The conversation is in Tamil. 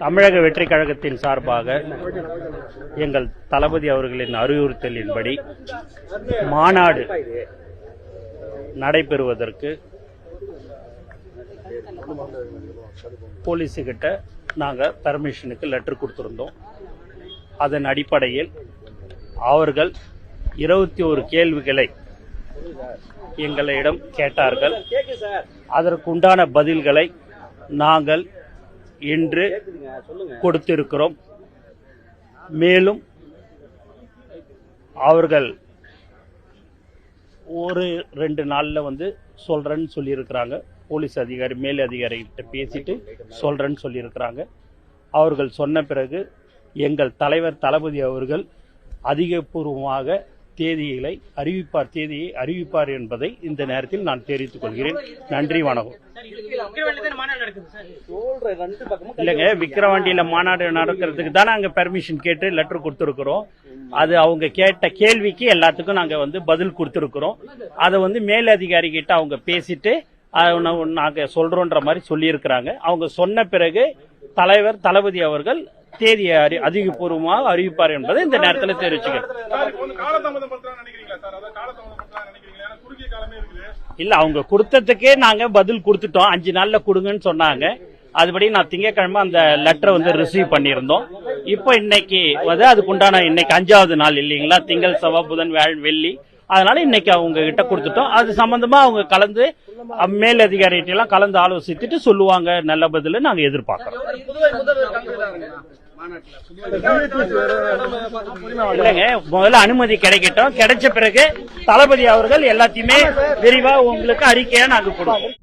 தமிழக வெற்றி கழகத்தின் சார்பாக எங்கள் தளபதி அவர்களின் அறிவுறுத்தலின்படி மாநாடு நடைபெறுவதற்கு போலீஸுக்கிட்ட நாங்கள் பெர்மிஷனுக்கு லெட்டர் கொடுத்துருந்தோம். அதன் அடிப்படையில் அவர்கள் இருபத்தி ஒரு கேள்விகளை எங்களிடம் கேட்டார்கள். அதற்குண்டான பதில்களை நாங்கள் இன்று கொடுத்திருக்கிறோம். மேலும் அவர்கள் ஒரு ரெண்டு நாள்ல வந்து சொல்றேன்னு சொல்லியிருக்கிறாங்க. போலீஸ் அதிகாரி மேல் அதிகாரிகிட்ட பேசிட்டு சொல்றேன்னு சொல்லியிருக்கிறாங்க. அவர்கள் சொன்ன பிறகு எங்கள் தலைவர் தளபதி அவர்கள் அதிகபூர்வமாக தேதிகளை அறிவிப்பார் தேதியை அறிவிப்பார் என்பதை இந்த நேரத்தில் நான் தெரிவித்துக் கொள்கிறேன். நன்றி வணக்கம். இல்லைங்க விக்கிரவாண்டியில மாநாடு நடக்கிறதுக்கு தான் நாங்க பெர்மிஷன் கேட்டு லெட்டர் கொடுத்துருக்கிறோம். அது அவங்க கேட்ட கேள்விக்கு எல்லாத்துக்கும் நாங்க வந்து பதில் கொடுத்துருக்கிறோம். அதை வந்து மேலதிகாரி கிட்ட அவங்க பேசிட்டு நாங்க சொல்றோன்ற மாதிரி சொல்லியிருக்கிறாங்க. அவங்க சொன்ன பிறகு தலைவர் தளபதி அவர்கள் தேதியை அறி- அதிகபூர்வமாக அறிவிப்பார் என்பதை இந்த நேரத்தில் தெரிவிச்சுக்கிறேன். இல்ல அவங்க கொடுத்ததுக்கே நாங்க பதில் கொடுத்துட்டோம். அஞ்சு நாள்ல கொடுங்கன்னு சொன்னாங்க. அதுபடி நான் திங்கட்கிழமை அந்த லெட்டரை வந்து ரிசீவ் பண்ணியிருந்தோம். இப்போ இன்னைக்கு வந்து அதுக்குண்டான இன்னைக்கு அஞ்சாவது நாள் இல்லைங்களா? திங்கள் செவ்வாய் புதன் வெள்ளி. அதனால இன்னைக்கு அவங்க கிட்ட கொடுத்துட்டோம். அது சம்பந்தமா அவங்க கலந்து மேல் அதிகாரிகிட்ட எல்லாம் கலந்து ஆலோசித்துட்டு சொல்லுவாங்க நல்ல பதில் நாங்க எதிர்பார்க்கிறோம். இல்லைங்க முதல்ல அனுமதி கிடைக்கட்டும். கிடைச்ச பிறகு தளபதி அவர்கள் எல்லாத்தையுமே விரிவா உங்களுக்கு அறிக்கையா நாங்க கொடுப்போம்.